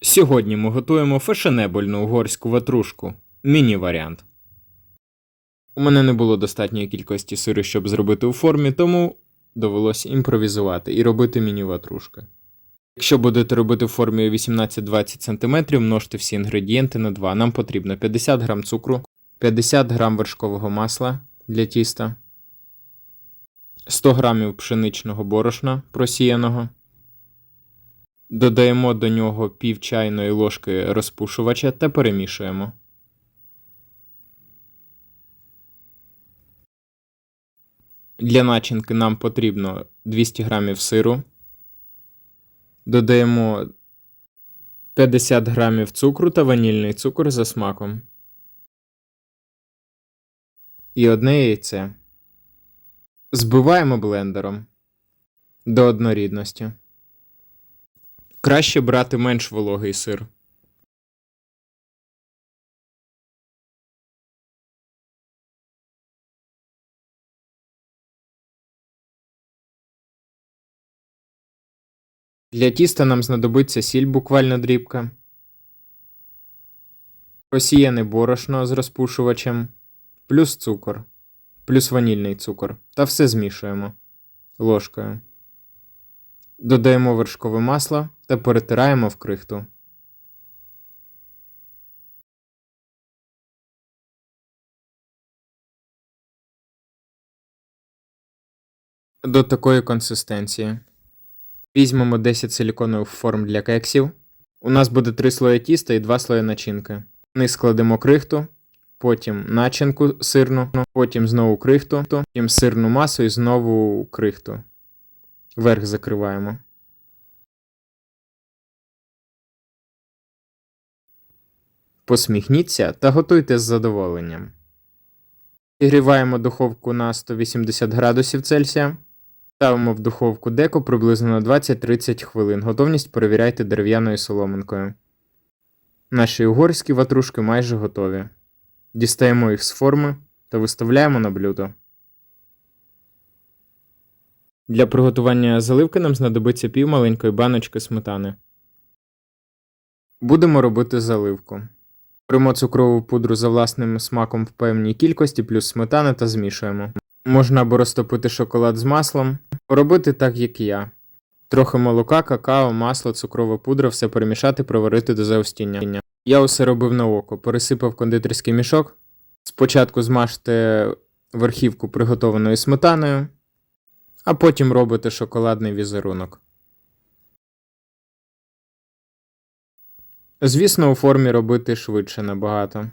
Сьогодні ми готуємо фешенебельну угорську ватрушку. Міні-варіант. У мене не було достатньої кількості сиру, щоб зробити у формі, тому довелося імпровізувати і робити міні-ватрушки. Якщо будете робити в формі 18-20 см, множте всі інгредієнти на 2. Нам потрібно 50 г цукру, 50 г вершкового масла для тіста, 100 г пшеничного борошна просіяного. Додаємо до нього пів чайної ложки розпушувача та перемішуємо. Для начинки нам потрібно 200 г сиру. Додаємо 50 г цукру та ванільний цукор за смаком. І одне яйце. Збиваємо блендером до однорідності. Краще брати менш вологий сир. Для тіста нам знадобиться сіль буквально дрібка, просіяне борошно з розпушувачем, плюс цукор, плюс ванільний цукор. Та все змішуємо ложкою. Додаємо вершкове масло та перетираємо в крихту. До такої консистенції. Візьмемо 10 силіконових форм для кексів. У нас буде 3 слої тіста і 2 слої начинки. Ми складемо крихту, потім начинку сирну, потім знову крихту, потім сирну масу і знову крихту. Верх закриваємо. Посміхніться та готуйте з задоволенням. Підгріваємо духовку на 180 градусів Цельсія. Ставимо в духовку деко приблизно на 20-30 хвилин. Готовність перевіряйте дерев'яною соломинкою. Наші угорські ватрушки майже готові. Дістаємо їх з форми та виставляємо на блюдо. Для приготування заливки нам знадобиться пів маленької баночки сметани. Будемо робити заливку. Беремо цукрову пудру за власним смаком в певній кількості, плюс сметана та змішуємо. Можна або розтопити шоколад з маслом, робити так, як я. Трохи молока, какао, масло, цукрова пудра, все перемішати, проварити до заостіння. Я усе робив на око, пересипав кондитерський мішок. Спочатку змажте верхівку приготованою сметаною, а потім робите шоколадний візерунок. Звісно, у формі робити швидше набагато.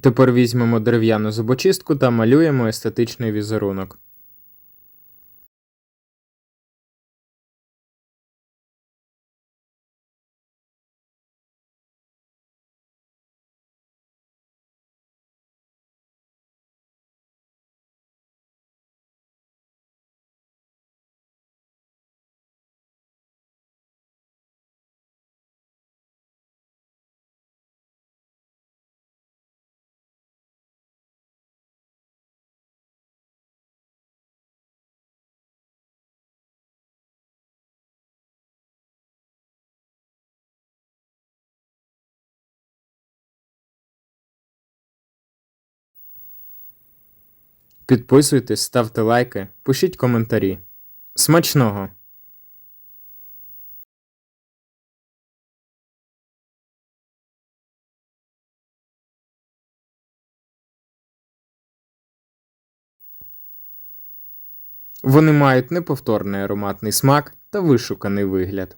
Тепер візьмемо дерев'яну зубочистку та малюємо естетичний візерунок. Підписуйтесь, ставте лайки, пишіть коментарі. Смачного! Вони мають неповторний ароматний смак та вишуканий вигляд.